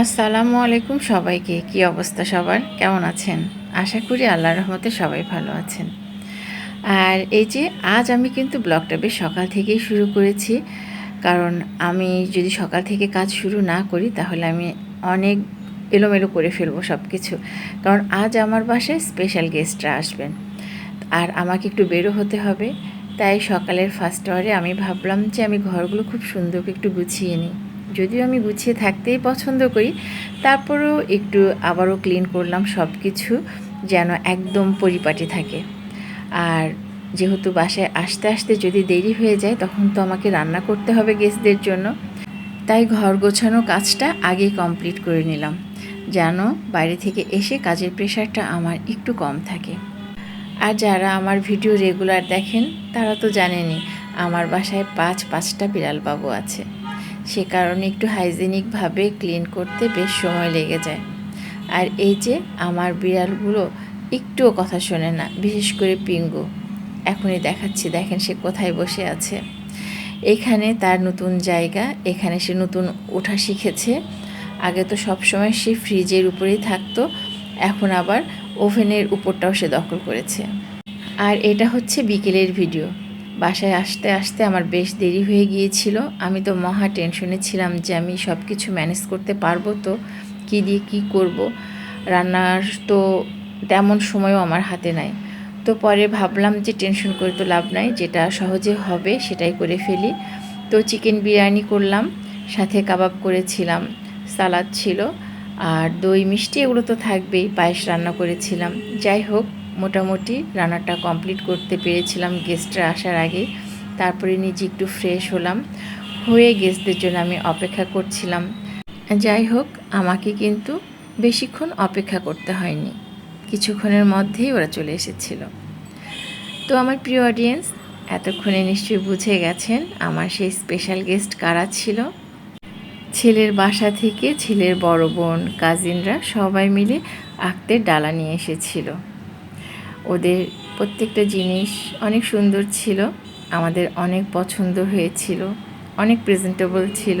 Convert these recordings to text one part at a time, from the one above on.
আসসালামু আলাইকুম সবাইকে। কি অবস্থা সবার? কেমন আছেন? আশা করি আল্লাহর রহমতে সবাই ভালো আছেন। আর এই যে আজ আমি কিন্তু ব্লগটা বেশ সকাল থেকেই শুরু করেছি। কারণ আমি যদি সকাল থেকে কাজ শুরু না করি, তাহলে আমি অনেক এলোমেলো করে ফেলব সব কিছু কারণ আজ আমার বাসায় স্পেশাল গেস্টরা আসবেন। আর আমাকে একটু বেরো হতে হবে। তাই সকালের ফার্স্ট আওয়ারে আমি ভাবলাম যে আমি ঘরগুলো খুব সুন্দর একটু গুছিয়ে নিই। যদিও আমি গুছিয়ে থাকতেই পছন্দ করি, তারপরেও একটু আবারও ক্লিন করলাম সব কিছু যেন একদম পরিপাটি থাকে। আর যেহেতু বাসায় আসতে আসতে যদি দেরি হয়ে যায়, তখন তো আমাকে রান্না করতে হবে গেস্টদের জন্য। তাই ঘর গোছানো কাজটা আগেই কমপ্লিট করে নিলাম, যেন বাইরে থেকে এসে কাজের প্রেশারটা আমার একটু কম থাকে। আর যারা আমার ভিডিও রেগুলার দেখেন, তারা তো জানেনই, আমার বাসায় পাঁচ পাঁচটা বিড়াল বাবু আছে। সে কারণে একটু হাইজেনিকভাবে ক্লিন করতে বেশ সময় লেগে যায়। আর এই যে, আমার বিড়ালগুলো একটুও কথা শোনে না, বিশেষ করে পিঙ্গু। এখনই দেখাচ্ছি, দেখেন সে কোথায় বসে আছে। এখানে তার নতুন জায়গা, এখানে সে নতুন ওঠা শিখেছে। আগে তো সব সময় সে ফ্রিজের উপরেই থাকতো, এখন আবার ওভেনের উপরটাও সে দখল করেছে। আর এটা হচ্ছে বিকেলের ভিডিও। বাসায় আসতে আসতে আমার বেশ দেরি হয়ে গিয়েছিল। আমি তো মহা টেনশনে ছিলাম যে আমি সব কিছু ম্যানেজ করতে পারব তো, কী দিয়ে কী করব? রান্নার তো তেমন সময়ও আমার হাতে নাই। তো পরে ভাবলাম যে টেনশন করে তো লাভ নাই, যেটা সহজে হবে সেটাই করে ফেলি। তো চিকেন বিরিয়ানি করলাম, সাথে কাবাব করেছিলাম, সালাদ ছিল, আর দই মিষ্টি এগুলো তো থাকবেই, পায়েস রান্না করেছিলাম। যাই হোক মোটামুটি রান্নাটা কমপ্লিট করতে পেরেছিলাম গেস্টরা আসার আগে। তারপরে নিজে একটু ফ্রেশ হলাম। হয়ে গেস্টদের জন্য আমি অপেক্ষা করছিলাম। যাই হোক, আমাকে কিন্তু বেশিক্ষণ অপেক্ষা করতে হয়নি। কিছুক্ষণের মধ্যেই ওরা চলে এসেছিল। তো আমার প্রিয় অডিয়েন্স এতক্ষণে নিশ্চয়ই বুঝে গেছেন আমার সেই স্পেশাল গেস্ট কারা ছিল। ছেলের বাসা থেকে ছেলের বড় বোন কাজিনরা সবাই মিলে আঁকতে ডালা নিয়ে এসেছিল। ওদের প্রত্যেকটা জিনিস অনেক সুন্দর ছিল আমাদের অনেক পছন্দ হয়েছিল অনেক প্রেজেন্টেবল ছিল।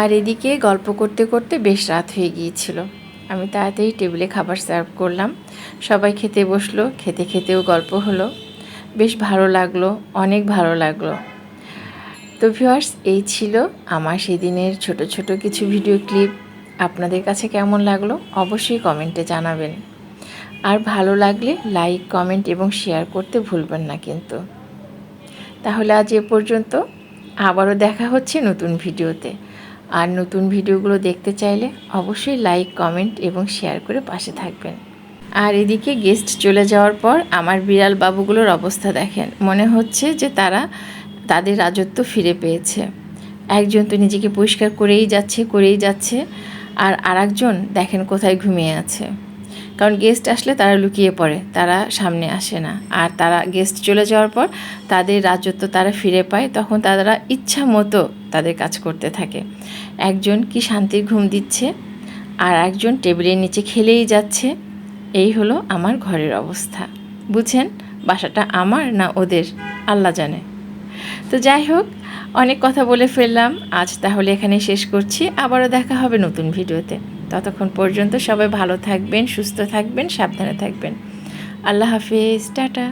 আর এদিকে গল্প করতে করতে বেশ রাত হয়ে গিয়েছিল। আমি তাড়াতাড়ি টেবিলে খাবার সার্ভ করলাম। সবাই খেতে বসল, খেতে খেতেও গল্প হলো। বেশ ভালো লাগল, অনেক ভালো লাগল। তো ভিউয়ার্স এই ছিল আমার সেদিনের ছোট ছোট কিছু ভিডিও ক্লিপ আপনাদের কাছে কেমন লাগল? অবশ্যই কমেন্টে জানাবেন। আর ভালো লাগলে লাইক কমেন্ট এবং শেয়ার করতে ভুলবেন না কিন্তু। তাহলে আজ এ পর্যন্ত। আবারও দেখা হচ্ছে নতুন ভিডিওতে। আর নতুন ভিডিওগুলো দেখতে চাইলে অবশ্যই লাইক কমেন্ট এবং শেয়ার করে পাশে থাকবেন। আর এদিকে গেস্ট চলে যাওয়ার পর আমার বিড়াল বাবুগুলোর অবস্থা দেখেন। মনে হচ্ছে যে তারা তাদের রাজত্ব ফিরে পেয়েছে। একজন তো নিজেকে পরিষ্কার করেই যাচ্ছে করেই যাচ্ছে। আর আরেকজন দেখেন কোথায় ঘুমিয়ে আছে। কারণ গেস্ট আসলে তারা লুকিয়ে পড়ে, তারা সামনে আসে না। আর তারা গেস্ট চলে যাওয়ার পর তাদের রাজত্ব তারা ফিরে পায়, তখন তারা ইচ্ছা মতো তাদের কাজ করতে থাকে। একজন কি শান্তির ঘুম দিচ্ছে, আর একজন টেবিলের নিচে খেলেই যাচ্ছে, এই হলো আমার ঘরের অবস্থা। বুঝছেন? বাসাটা আমার না ওদের? আল্লাহ জানে। তো যাই হোক, অনেক কথা বলে ফেললাম। আজ তাহলে এখানে শেষ করছি। আবারও দেখা হবে নতুন ভিডিওতে। ততক্ষণ পর্যন্ত সবাই ভালো থাকবেন সুস্থ থাকবেন সাবধানে থাকবেন। আল্লাহ হাফিজ টাটা।